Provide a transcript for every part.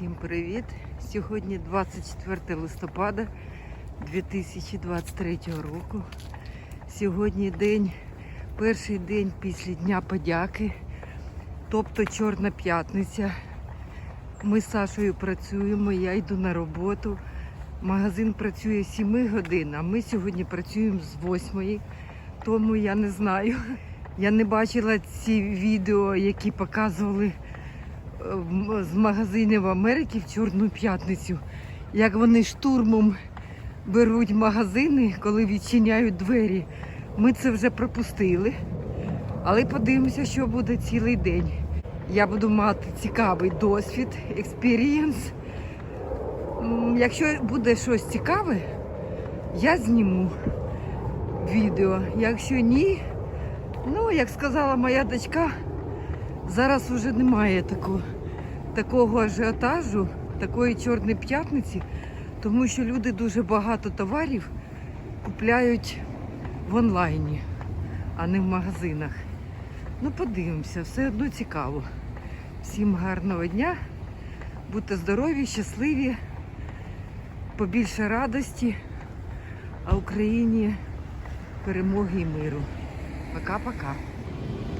Всім привіт! Сьогодні 24 листопада 2023 року. Сьогодні день, перший день після Дня подяки, тобто Чорна п'ятниця. Ми з Сашою працюємо, я йду на роботу. Магазин працює 7 годин, а ми сьогодні працюємо з 8. Тому я не знаю. Я не бачила ці відео, які показували з магазинів Америки в Чорну п'ятницю, як вони штурмом беруть магазини, коли відчиняють двері. Ми це вже пропустили. Але подивимося, що буде цілий день. Я буду мати цікавий досвід, експірієнс. Якщо буде щось цікаве, я зніму відео. Якщо ні, ну, як сказала моя дочка, Зараз вже немає такого, такого ажіотажу, такої чорної п'ятниці, тому що люди дуже багато товарів купляють в онлайні, а не в магазинах. Ну, подивимося, все одно цікаво. Всім гарного дня, будьте здорові, щасливі, побільше радості, а Україні перемоги і миру. Пока-пока.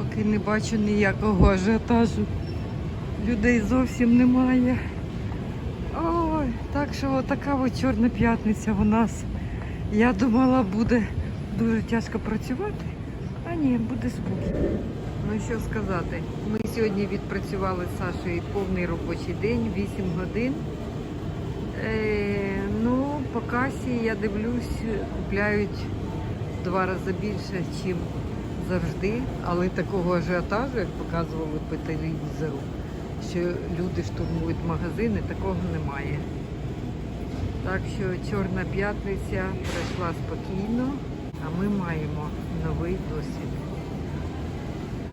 Поки не бачу ніякого ажіотажу. Людей зовсім немає. Ой, так що така от чорна п'ятниця у нас. Я думала, буде дуже тяжко працювати, а ні, буде спокій. Ну що сказати, ми сьогодні відпрацювали з Сашою повний робочий день, 8 годин. Е, ну, по касі я дивлюсь, купляють в два рази більше, ніж завжди, але такого ажіотажу, як показували по телевізору, що люди штурмують магазини, такого немає. Так що Чорна п'ятниця пройшла спокійно, а ми маємо новий досвід.